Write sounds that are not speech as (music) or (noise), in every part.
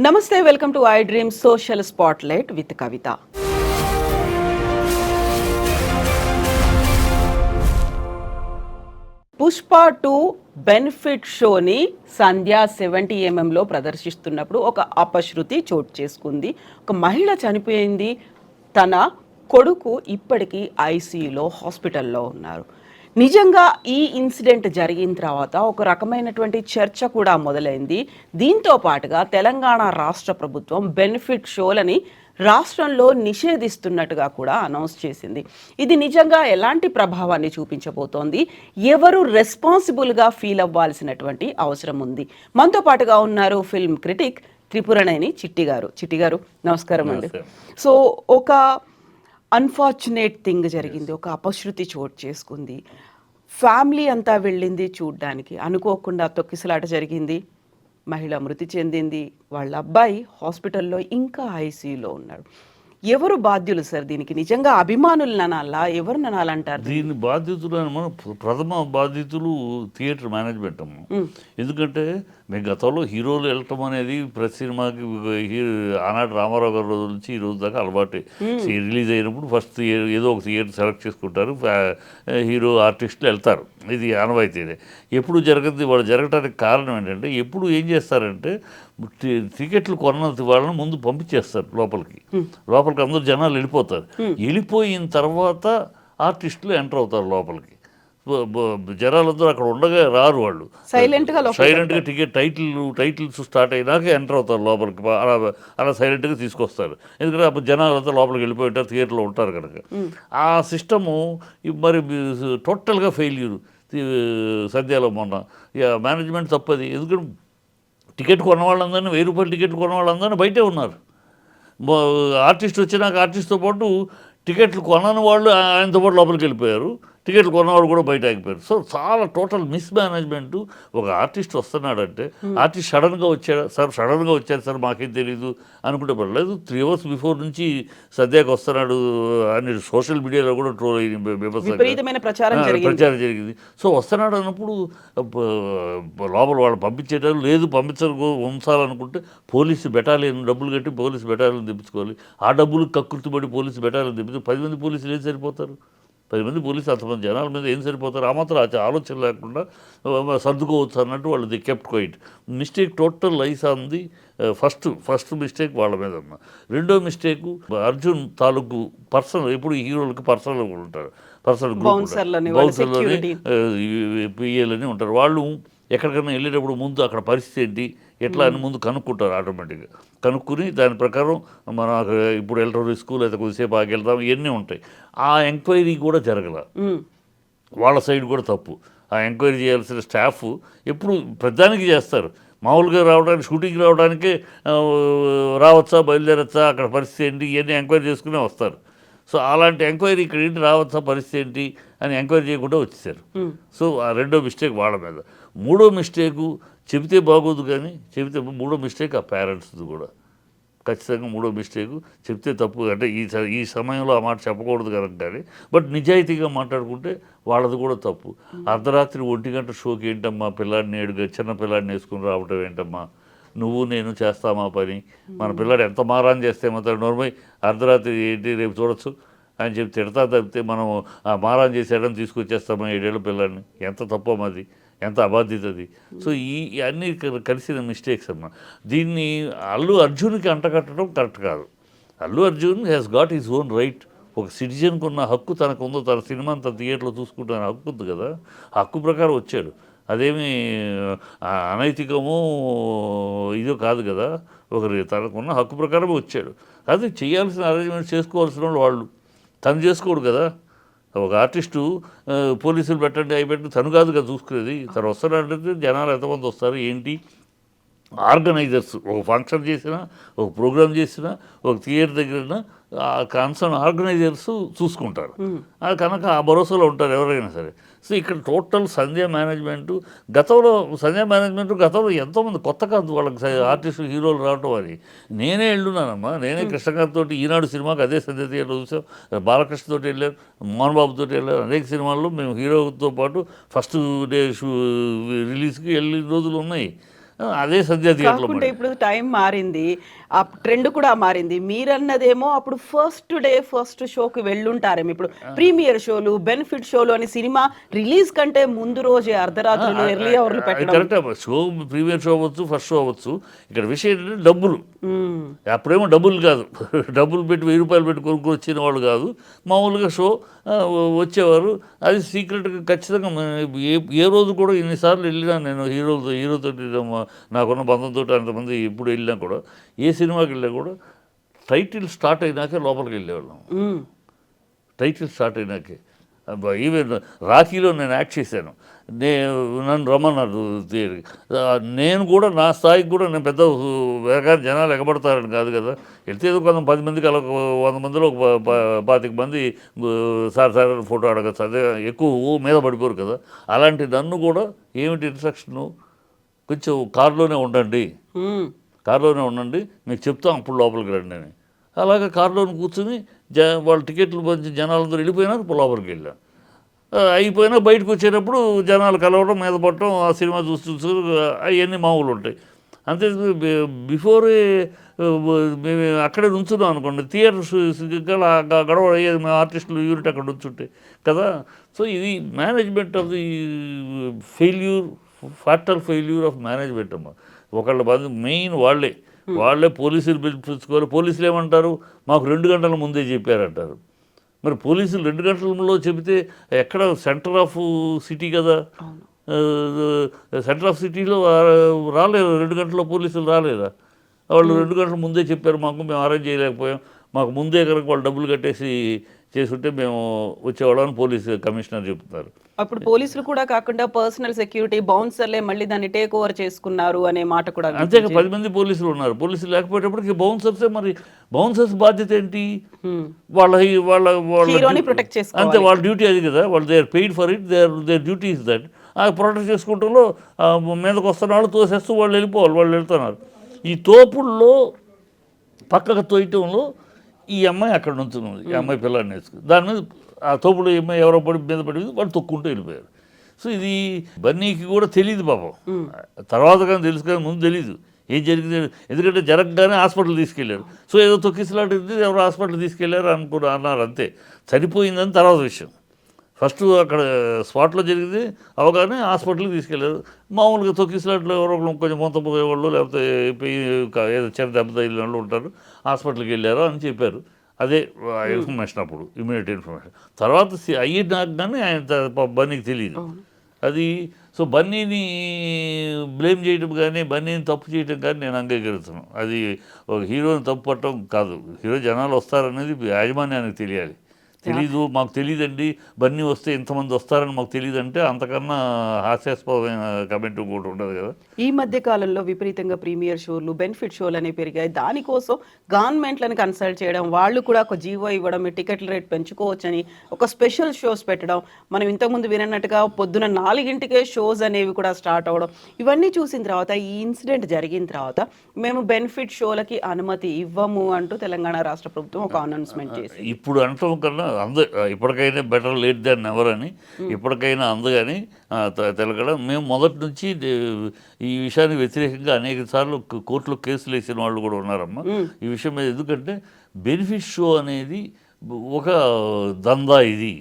నమస్తే welcome to I dream social spotlight with Kavitha. Pushpa two benefit షోని Sandhya seventy ఎంఎంలో ప్రదర్శిస్తున్నప్పుడు ఒక అపశృతి చోటు చేసుకుంది. ఒక మహిళ చనిపోయింది. తన కొడుకు ఇప్పటికీ ఐసీయూలో హాస్పిటల్లో ఉన్నారు. నిజంగా ఈ ఇన్సిడెంట్ జరిగిన తర్వాత ఒక రకమైనటువంటి చర్చ కూడా మొదలైంది. దీంతో పాటుగా తెలంగాణ రాష్ట్ర ప్రభుత్వం బెనిఫిట్ షోలని రాష్ట్రంలో నిషేధిస్తున్నట్టుగా కూడా అనౌన్స్ చేసింది. ఇది నిజంగా ఎలాంటి ప్రభావాన్ని చూపించబోతోంది? ఎవరు రెస్పాన్సిబుల్గా ఫీల్ అవ్వాల్సినటువంటి అవసరం ఉంది? మనతో పాటుగా ఉన్నారు ఫిల్మ్ క్రిటిక్ త్రిపురనేని చిట్టి గారు చిట్టి గారు నమస్కారం అండి. సో ఒక అన్ఫార్చునేట్ థింగ్ జరిగింది. ఒక అపశృతి చోటు చేసుకుంది. ఫ్యామిలీ అంతా వెళ్ళింది చూడ్డానికి. అనుకోకుండా తొక్కిసలాట జరిగింది. మహిళ మృతి చెందింది. వాళ్ళ అబ్బాయి హాస్పిటల్లో ఇంకా ఐసీయూలో ఉన్నాడు. ఎవరు బాధ్యులు సార్ దీనికి? నిజంగా అభిమానులు ననాలా? ఎవరు ననాలంటారు దీని బాధ్యతలు అని మనం ప్ర- ప్రథమ బాధ్యతలు థియేటర్ మేనేజ్మెంట్ అమ్మ. ఎందుకంటే మేము గతంలో హీరోలు వెళ్ళటం అనేది ప్రతి సినిమాకి ఆనాటి రామారావు గారి రోజు నుంచి ఈ రోజు దాకా అలవాటే. రిలీజ్ అయినప్పుడు ఫస్ట్ ఏదో ఒక థియేటర్ సెలెక్ట్ చేసుకుంటారు హీరో ఆర్టిస్టులు వెళ్తారు. ఇది ఆనవాయితీనే. ఎప్పుడు జరగదు వాళ్ళు జరగటానికి కారణం ఏంటంటే ఎప్పుడు ఏం చేస్తారంటే టికెట్లు కొన్న వాళ్ళని ముందు పంపించేస్తారు లోపలికి. లోపలికి అందరూ జనాలు వెళ్ళిపోతారు. వెళ్ళిపోయిన తర్వాత ఆర్టిస్టులు ఎంటర్ అవుతారు లోపలికి. జనాలందరూ అక్కడ ఉండగా రారు వాళ్ళు. Silent గా లోపలికి సైలెంట్గా టికెట్ టైటిల్ టైటిల్స్ స్టార్ట్ అయినాక ఎంటర్ అవుతారు లోపలికి. అలా అలా సైలెంట్గా తీసుకొస్తారు. ఎందుకంటే అప్పుడు జనాలంతా లోపలికి వెళ్ళిపోయి ఉంటారు థియేటర్లో ఉంటారు కనుక. ఆ సిస్టము మరి టోటల్గా ఫెయిల్యూర్ సద్యాలో మొన్న. ఇక మేనేజ్మెంట్ తప్పది. ఎందుకంటే టికెట్ కొన్న వాళ్ళందరినీ వెయ్యి రూపాయలు టికెట్ కొన్న వాళ్ళందరినీ బయటే ఉన్నారు. ఆర్టిస్ట్ వచ్చినాక ఆర్టిస్ట్తో పాటు టికెట్లు కొనని వాళ్ళు ఆయనతో పాటు లోపలికి వెళ్ళిపోయారు. టికెట్లు కొన్నవాళ్ళు కూడా బయట ఆగిపోయారు సో చాలా టోటల్ మిస్ మేనేజ్మెంట్ ఒక ఆర్టిస్ట్ వస్తున్నాడంటే ఆర్టిస్ట్ సడన్గా వచ్చాడు సార్ సడన్గా వచ్చారు సార్ మాకేం తెలియదు అనుకుంటే పర్లేదు త్రీ అవర్స్ బిఫోర్ నుంచి సద్యాకి వస్తున్నాడు అని సోషల్ మీడియాలో కూడా ట్రోల్. విపరీతమైన ప్రచారం ప్రచారం జరిగింది. సో వస్తున్నాడు అన్నప్పుడు లోపల వాళ్ళు పంపించేటారు లేదు పంపించరు ఉంచాలనుకుంటే పోలీసు బెటాలియన్ డబ్బులు కట్టి పోలీసు బెటాలియన్ తెప్పించుకోవాలి. ఆ డబ్బులు కక్కుర్తిపడి పోలీసు బెటాలియన్ తెప్పితే పది మంది పోలీసులు ఏం సరిపోతారు? పది మంది పోలీసు అంతమంది జనాల మీద ఏం సరిపోతారు ఆ మాత్రం ఆలోచన లేకుండా సర్దుకోవచ్చు అన్నట్టు వాళ్ళు the kept quiet mistake total lies అంది ఫస్ట్ ఫస్ట్ మిస్టేక్ వాళ్ళ మీద అన్న రెండో మిస్టేక్ అర్జున్ తాలూకు పర్సనల్ ఎప్పుడు హీరోలకు పర్సనల్ ఉంటారు పర్సనల్ security. పిఏలని ఉంటారు వాళ్ళు ఎక్కడికైనా వెళ్ళేటప్పుడు ముందు అక్కడ పరిస్థితి ఏంటి ఎట్లా అని ముందు కనుక్కుంటారు ఆటోమేటిక్గా. కనుక్కుని దాని ప్రకారం మనం అక్కడ ఇప్పుడు వెళ్ళడం స్కూల్ అయితే కొద్దిసేపు ఆగి వెళ్దాం ఇవన్నీ ఉంటాయి. ఆ ఎంక్వైరీ కూడా జరగల. వాళ్ళ సైడ్ కూడా తప్పు. ఆ ఎంక్వైరీ చేయాల్సిన స్టాఫ్ ఎప్పుడు ప్రధానికి చేస్తారు. మామూలుగా రావడానికి షూటింగ్ రావడానికే రావచ్చా బయలుదేరచ్చా అక్కడ పరిస్థితి ఏంటి ఇవన్నీ ఎంక్వైరీ చేసుకునే వస్తారు. సో అలాంటి ఎంక్వైరీ ఇక్కడ ఏంటి రావచ్చా పరిస్థితి ఏంటి అని ఎంక్వైరీ చేయకుండా వచ్చేసారు. సో ఆ రెండో మిస్టేక్ వాళ్ళ మీద. మూడో మిస్టేకు చెబితే బాగోదు కానీ చెబితే మూడో మిస్టేక్ ఆ పేరెంట్స్ది కూడా. ఖచ్చితంగా మూడో మిస్టేక్. చెప్తే తప్పు అంటే ఈ స- ఈ సమయంలో ఆ మాట చెప్పకూడదు కనుక కానీ బట్ నిజాయితీగా మాట్లాడుకుంటే వాళ్ళది కూడా తప్పు. అర్ధరాత్రి ఒంటి గంట షోకి ఏంటమ్మా పిల్లాడిని ఏడుగా చిన్న పిల్లాడిని వేసుకుని రావటం ఏంటమ్మా? నువ్వు నేను చేస్తామా పని. మన పిల్లాడు ఎంత మారాన్ చేస్తే మాత్రం నోర్మై అర్ధరాత్రి ఏంటి రేపు చూడొచ్చు అని చెప్పి తిడతా తప్పితే మనం ఆ మారాన్ చేసేయడం తీసుకొచ్చేస్తామా ఏడేళ్ళ పిల్లాడిని? ఎంత తప్పో మాది. ఎంత అబాధ్యత అది? సో ఈ అన్నీ కలిసిన మిస్టేక్స్ అమ్మ. దీన్ని అల్లు అర్జున్కి అంటగట్టడం కరెక్ట్ కాదు. Allu Arjun has got his own right ఒక సిటిజన్కి ఉన్న హక్కు తనకు ఉందో తన సినిమా తన థియేటర్లో చూసుకుంటాను హక్కు ఉంది కదా? హక్కు ప్రకారం వచ్చాడు. అదేమి అనైతికము ఇదో కాదు కదా? ఒకరి తనకున్న హక్కు ప్రకారం వచ్చాడు. అది చేయాల్సిన అరేంజ్మెంట్ చేసుకోవాల్సిన వాళ్ళు వాళ్ళు. తను చేసుకోడు కదా? ఒక ఆర్టిస్టు పోలీసులు పెట్టండి అవి పెట్టండి తను కాదు కదా చూసుకునేది. తను వస్తాడంటే జనాలు ఎంతమంది వస్తారు ఏంటి? ఆర్గనైజర్స్ ఒక ఫంక్షన్ చేసినా ఒక ప్రోగ్రామ్ చేసినా ఒక థియేటర్ దగ్గర ఆ కన్సర్న్ ఆర్గనైజర్స్ చూసుకుంటారు. ఆ కనుక ఆ భరోసాలో ఉంటారు ఎవరైనా సరే. సో ఇక్కడ టోటల్ సంధ్య మేనేజ్మెంట్ గతంలో సంధ్య మేనేజ్మెంట్ గతంలో ఎంతోమంది కొత్త కాదు వాళ్ళకి ఆర్టిస్టు హీరోలు రావటం అని నేనే వెళ్ళున్నానమ్మా. నేనే కృష్ణకాంత్ తోటి ఈనాడు సినిమాకి అదే సంధ్య థియేటర్ చూసాం. బాలకృష్ణ తోటి వెళ్ళారు మోహన్ బాబు తోటి వెళ్ళారు అనేక సినిమాల్లో మేము హీరోతో పాటు ఫస్ట్ డే షూ రిలీజ్కి వెళ్ళిన రోజులు ఉన్నాయి. అదే సంధ్యా థియేటర్లో ఇప్పుడు టైం మారింది. ఆ ట్రెండ్ కూడా మారింది. మీరన్నదేమో అప్పుడు ఫస్ట్ డే ఫస్ట్ షోకి వెళ్ళుంటారేమో. ఇప్పుడు ప్రీమియర్ షోలు బెనిఫిట్ షోలు అని సినిమా రిలీజ్ కంటే ముందు రోజే అర్ధరాత్రులు ఎర్లీ అవర్లు పెట్టడం. కరెక్ట్ షో ప్రీమియర్ షో అవ్వచ్చు ఫస్ట్ షో అవ్వచ్చు. ఇక్కడ విషయం ఏంటంటే డబ్బులు. అప్పుడేమో డబ్బులు కాదు. (laughs) డబ్బులు పెట్టి వెయ్యి రూపాయలు పెట్టి కొనుక్కొని వచ్చిన వాళ్ళు కాదు. మామూలుగా షో వచ్చేవారు. అది సీక్రెట్గా ఖచ్చితంగా ఏ ఏ రోజు కూడా ఎన్నిసార్లు వెళ్ళినా నేను హీరోలతో హీరోతో నాకున్న బంధంతో అంతమంది ఎప్పుడు వెళ్ళినా కూడా ఏ సినిమాకి వెళ్ళినా కూడా టైటిల్ స్టార్ట్ అయినాకే లోపలికి వెళ్ళేవాళ్ళం. టైటిల్ స్టార్ట్ అయినాకే. ఈవెన్ రాఖీలో నేను యాక్ట్ చేశాను. నేను నన్ను రమ్మన్నారు నేను కూడా నా స్థాయికి కూడా నేను పెద్ద వేగా జనాలు ఎగబడతారని కాదు కదా. వెళ్తే ఏదో కొంత పది మందికి అలా ఒక వంద మందిలో ఒక పాతిక మంది సార్ సార్ ఫోటో అడగచ్చు. అదే ఎక్కువ మీద పడిపోరు కదా. అలాంటి నన్ను కూడా ఏమిటి ఇన్స్ట్రక్షను కొంచెం కారులోనే ఉండండి. కారులోనే ఉండండి. మీకు చెప్తాం అప్పుడు లోపలికి రండి అని. అలాగే కారులోనే కూర్చుని జ వాళ్ళ టికెట్లు పంచి జనాలందరూ వెళ్ళిపోయినాక లోపలికి వెళ్ళాం. ఆ, అయిపోయినా బయటకు వచ్చేటప్పుడు జనాలు కలవడం మీద పడటం ఆ సినిమా చూస్తూ చూస్తూ అవన్నీ మామూలు ఉంటాయి. అంతే బిఫోరే మేము అక్కడే నుంచున్నాం అనుకోండి. థియేటర్ గడవ అయ్యేది మేము ఆర్టిస్టులు యూనిట్ అక్కడ నుంచుంటే కదా. సో ఇది management of the failure fatal failure of management అమ్మ. ఒకళ్ళ బాధ మెయిన్ వాళ్ళే. వాళ్ళే పోలీసులు పిలిపించుకోవాలి. పోలీసులు ఏమంటారు? మాకు రెండు గంటల ముందే చెప్పారంటారు. మరి పోలీసులు రెండు గంటలలో చెబితే ఎక్కడ సెంటర్ ఆఫ్ సిటీ కదా? సెంటర్ ఆఫ్ సిటీలో రాలేదు? రెండు గంటల పోలీసులు రాలేదా? వాళ్ళు రెండు గంటల ముందే చెప్పారు మాకు మేము అరేంజ్ చేయలేకపోయాం. మాకు ముందే కనుక వాళ్ళు డబ్బులు కట్టేసి చేసుంటే మేము వచ్చేవాళ్ళం అని పోలీసు కమిషనర్ చెప్తున్నారు అప్పుడు పోలీసులు కూడా కాకుండా పర్సనల్ సెక్యూరిటీ బౌన్సర్లే మళ్ళీ దాన్ని టేక్ ఓవర్ చేసుకున్నారు అనే మాట కూడా అంతేగా పది మంది పోలీసులు ఉన్నారు. పోలీసులు లేకపోయేటప్పటికి బౌన్సర్సే మరి బౌన్సర్స్ బాధ్యత ఏంటి. వాళ్ళ వాళ్ళ వాళ్ళ ప్రొటెక్ట్ చేసుకోవాలి. అంతే వాళ్ళ డ్యూటీ అది కదా వాళ్ళు they are paid for it they are their duty is that ఆ ప్రొటెక్ట్ చేసుకుంటంలో ఆ, మీదకి వస్తున్న వాళ్ళు తోసేస్తూ వాళ్ళు వెళ్ళిపోవాలి వాళ్ళు వెళ్తున్నారు. ఈ తోపుల్లో పక్కకు తోయటంలో ఈ అమ్మాయి అక్కడ నుంచున్నది ఈ అమ్మాయి పిల్లాడిని వేసుకుని దాని మీద ఆ తోపుడు అమ్మాయి ఎవరో పడి మీద పడి వాళ్ళు తొక్కుంటూ వెళ్ళిపోయారు సో ఇది బన్నీకి కూడా తెలియదు పాపం. తర్వాత కానీ తెలుసు కానీ ముందు తెలీదు. ఏం జరిగింది? ఎందుకంటే జరగగానే హాస్పిటల్ తీసుకెళ్ళారు. సో ఏదో తొక్కిసలాడింది ఎవరో హాస్పిటల్ తీసుకెళ్ళారు అనుకున్న అన్నారు అంతే. చనిపోయిందని తర్వాత విషయం. ఫస్ట్ అక్కడ స్పాట్లో జరిగింది అవగానే హాస్పిటల్కి తీసుకెళ్ళారు. మామూలుగా తొక్కిసలాట్లో ఎవరో ఒకరు కొంచెం మొంత పోయేవాళ్ళు లేకపోతే ఏదో చిన్న దెబ్బ తగిలిన వాళ్ళు ఉంటారు హాస్పిటల్కి వెళ్ళారు అని చెప్పారు. అదే ఇన్ఫర్మేషన్ అప్పుడు ఇమీడియట్ ఇన్ఫర్మేషన్. తర్వాత సి- అయ్యినాక కానీ ఆయన బన్నీకి తెలియదు అది సో బన్నీని బ్లేమ్ చేయడం కానీ బన్నీని తప్పు చేయడం కానీ నేను అంగీకరిస్తున్నాను. అది ఒక హీరోని తప్పు పట్టడం కాదు. హీరో జనాలు వస్తారనేది యాజమాన్యానికి తెలియాలి. తెలీదు మాకు తెలియదండి బన్నీ వస్తే ఇంతమంది వస్తారని మాకు తెలియదంటే అంతకన్నా హాస్యాస్పదమైన కమెంట్ ఇంకోటి ఉండదు కదా. ఈ మధ్య కాలంలో విపరీతంగా ప్రీమియర్ షోలు బెనిఫిట్ షోలు అనేవి పెరిగాయి. దానికోసం గవర్నమెంట్లను కన్సల్ట్ చేయడం వాళ్ళు కూడా ఒక జీవో ఇవ్వడం టికెట్ల రేట్ పెంచుకోవచ్చని ఒక స్పెషల్ షోస్ పెట్టడం మనం ఇంతకుముందు వినట్టుగా పొద్దున నాలుగింటికే షోస్ అనేవి కూడా స్టార్ట్ అవ్వడం ఇవన్నీ చూసిన తర్వాత ఈ ఇన్సిడెంట్ జరిగిన తర్వాత మేము బెనిఫిట్ షోలకి అనుమతి ఇవ్వము అంటూ తెలంగాణ రాష్ట్ర ప్రభుత్వం ఒక అనౌన్స్మెంట్ చేసింది. ఇప్పుడు అనటం కన్నా అంద ఇప్పటికైనా బెటర్ లేట్ దాన్ ఎవర్ అని ఇప్పటికైనా అందగాని తెలగడం మేము మొదటి నుంచి ఈ విషయానికి వ్యతిరేకంగా అనేక సార్లు కోర్టులో కేసులు వేసిన వాళ్ళు కూడా ఉన్నారమ్మా. ఈ విషయం మీద ఎందుకంటే బెనిఫిట్ షో అనేది ఒక దందా ఇది.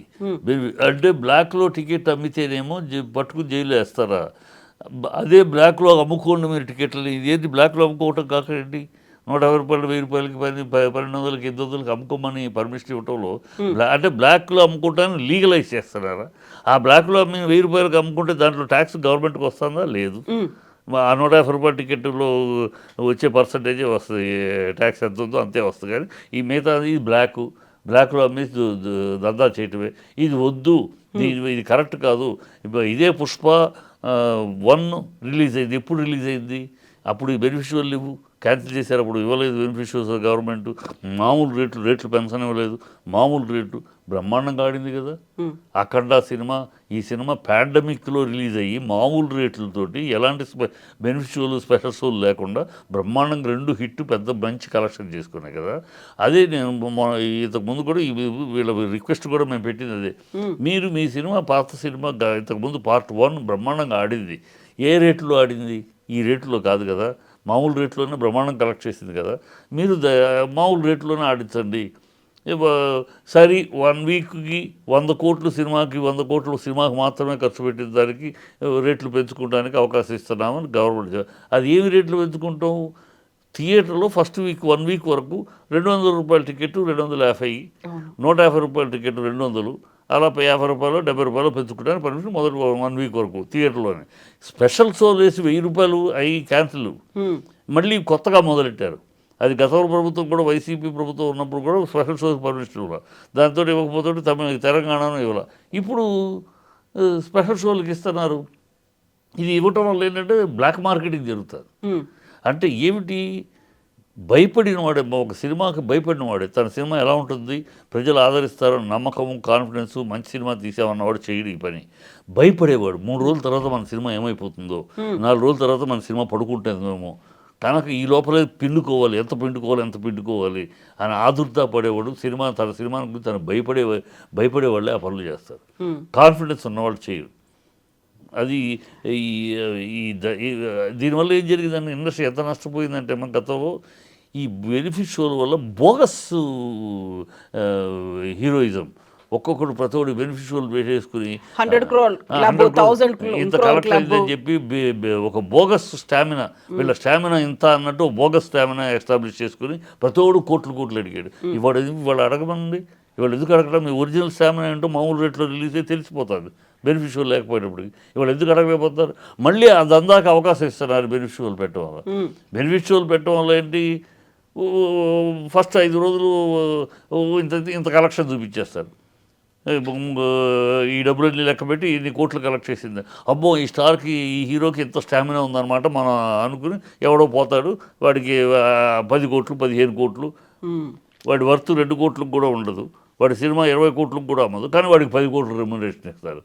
బెనిఫి- అంటే బ్లాక్లో టికెట్ అమ్మితేనేమో పట్టుకుని జైలు వేస్తారా? అదే బ్లాక్లో అమ్ముకోండి మీరు టికెట్లు ఇదేంటి బ్లాక్లో అమ్ముకోవటం కాకండి నూట యాభై రూపాయలు వెయ్యి రూపాయలకి పది పన్నెండు వందలకి ఎనిమిది వందలకి అమ్ముకోమని పర్మిషన్ ఇవ్వటంలో అంటే బ్లాక్లో అమ్ముకోవటాన్ని లీగలైజ్ చేస్తున్నారా? ఆ బ్లాక్లో అమ్మి వెయ్యి రూపాయలకి అమ్ముకుంటే దాంట్లో ట్యాక్స్ గవర్నమెంట్కి వస్తుందా? లేదు. ఆ నూట యాభై రూపాయల టికెట్లో వచ్చే పర్సంటేజే వస్తుంది. ట్యాక్స్ ఎంత ఉందో అంతే వస్తుంది. కానీ ఈ మిగతా ఇది బ్లాక్ బ్లాక్లో అమ్మేసి దు- దందా చేయటమే. ఇది వద్దు. ఇది ఇది కరెక్ట్ కాదు. ఇప్పుడు ఇదే పుష్ప వన్ రిలీజ్ అయింది. ఎప్పుడు రిలీజ్ అయింది? అప్పుడు ఈ బెనిఫిషియల్ లేవు క్యాన్సిల్ చేశారు. అప్పుడు ఇవ్వలేదు బెనిఫిషియల్స్ గవర్నమెంట్ మామూలు రేట్లు రేట్లు పెన్షన్ ఇవ్వలేదు. మామూలు రేటు బ్రహ్మాండంగా ఆడింది కదా. అఖండ సినిమా ఈ సినిమా పాండమిక్లో రిలీజ్ అయ్యి మామూలు రేట్లతోటి ఎలాంటి బెనిఫిషియల్ స్పెషల్ షోలు లేకుండా బ్రహ్మాండంగా రెండు హిట్ పెద్ద మంచి కలెక్షన్ చేసుకున్నాయి కదా. అదే నేను మొ- ఇంతకు ముందు కూడా వీళ్ళ రిక్వెస్ట్ కూడా మేము పెట్టింది అదే. మీరు మీ సినిమా పాత సినిమా గా- ఇంతకు ముందు పార్ట్ వన్ బ్రహ్మాండంగా ఆడింది. ఏ రేట్లో ఆడింది? ఈ రేట్లో కాదు కదా. మామూలు రేట్లోనే బ్రహ్మాండం కలెక్ట్ చేసింది కదా. మీరు ద- మామూలు రేట్లోనే ఆడించండి. సరి వన్ వీక్కి వంద కోట్లు సినిమాకి వంద కోట్లు సినిమాకి మాత్రమే ఖర్చు పెట్టిన దానికి రేట్లు పెంచుకోవడానికి అవకాశం ఇస్తున్నామని గవర్నమెంట్ అది ఏమి రేట్లు పెంచుకుంటాం? థియేటర్లో ఫస్ట్ వీక్ వన్ వీక్ వరకు రెండు వందల రూపాయల టికెట్ రెండు వందల యాభై. నూట యాభై రూపాయల టికెట్ రెండు వందలు. అలా యాభై రూపాయలు డెబ్బై రూపాయలు పెంచుకోవడానికి పర్మిషన్ మొదటి వన్ వీక్ వరకు థియేటర్లోనే. స్పెషల్ షో వేసి వెయ్యి రూపాయలు అవి క్యాన్సిల్. మళ్ళీ కొత్తగా మొదలెట్టారు. అది గతంలో ప్రభుత్వం కూడా వైసీపీ ప్రభుత్వం ఉన్నప్పుడు కూడా స్పెషల్ షోస్ పర్మిషన్ ఇవ్వాలి. దాంతో ఇవ్వకపోతే తమిళ తెలంగాణను ఇవ్వాలి. ఇప్పుడు స్పెషల్ షోలకు ఇస్తున్నారు. ఇది ఇవ్వటం వల్ల ఏంటంటే బ్లాక్ మార్కెటింగ్ జరుగుతుంది. అంటే ఏమిటి? భయపడిన వాడే ఒక సినిమాకి భయపడిన వాడే తన సినిమా ఎలా ఉంటుంది ప్రజలు ఆదరిస్తారని నమ్మకము కాన్ఫిడెన్స్ మంచి సినిమా తీసామన్నవాడు చేయడు ఈ పని. భయపడేవాడు. మూడు రోజుల తర్వాత మన సినిమా ఏమైపోతుందో నాలుగు రోజుల తర్వాత మన సినిమా పడుకుంటుందేమో తనకు ఈ లోపలే పిండుకోవాలి ఎంత పిండుకోవాలి ఎంత పిండుకోవాలి అని ఆదుర్దా పడేవాడు సినిమా తన సినిమా గురించి తను భయపడే భయపడేవాళ్ళే ఆ పనులు చేస్తారు. కాన్ఫిడెన్స్ ఉన్నవాళ్ళు చేయరు అది ఈ దీనివల్ల ఏం జరిగిందంటే ఇండస్ట్రీ ఎంత నష్టపోయిందంటే మన గతంలో ఈ బెనిఫిట్ షోల వల్ల బోగస్ హీరోయిజం. ఒక్కొక్కడు ప్రతి బెనిఫిట్ షోలు వేసేసుకుని 100 crore ఆ, club, 100 crore 1000 crore ఇంత కలెక్ట్. అయిందని చెప్పి ఒక బోగస్ స్టామినా. వీళ్ళ స్టామినా ఇంత అన్నట్టు బోగస్ స్టామినా ఎస్టాబ్లిష్ చేసుకుని ప్రతోడు కోట్లు కోట్లు అడిగాడు. ఇవాడు ఇవాళ అడగమండి. ఇవాళ ఎందుకు అడగడం? మీ ఒరిజినల్ స్టామినా ఏంటో మామూలు రేట్లో రిలీజ్ అయితే తెలిసిపోతుంది. బెనిఫిషియల్ లేకపోయినప్పటికి. ఇవాళ ఎందుకు అడగలేకపోతారు మళ్ళీ అది అందాక అవకాశం ఇస్తున్నారు బెనిఫిషియల్ పెట్టడం వల్ల. బెనిఫిషియల్ పెట్టడం వల్ల ఏంటి? ఫస్ట్ ఐదు రోజులు ఇంత ఇంత కలెక్షన్ చూపించేస్తారు. ఈ డబ్బులన్నీ లెక్క పెట్టి ఇన్ని కోట్లు కలెక్ట్ చేసింది. అబ్బో ఈ స్టార్కి ఈ హీరోకి ఎంత స్టామినా ఉందన్నమాట మనం అనుకుని ఎవడో పోతాడు వాడికి పది కోట్లు పదిహేను కోట్లు. వాడి వర్త్ రెండు కోట్లకు కూడా ఉండదు. వాడి సినిమా ఇరవై కోట్లకు కూడా అమ్మదు. కానీ వాడికి పది కోట్లు రెమ్యునరేషన్ ఇస్తారు.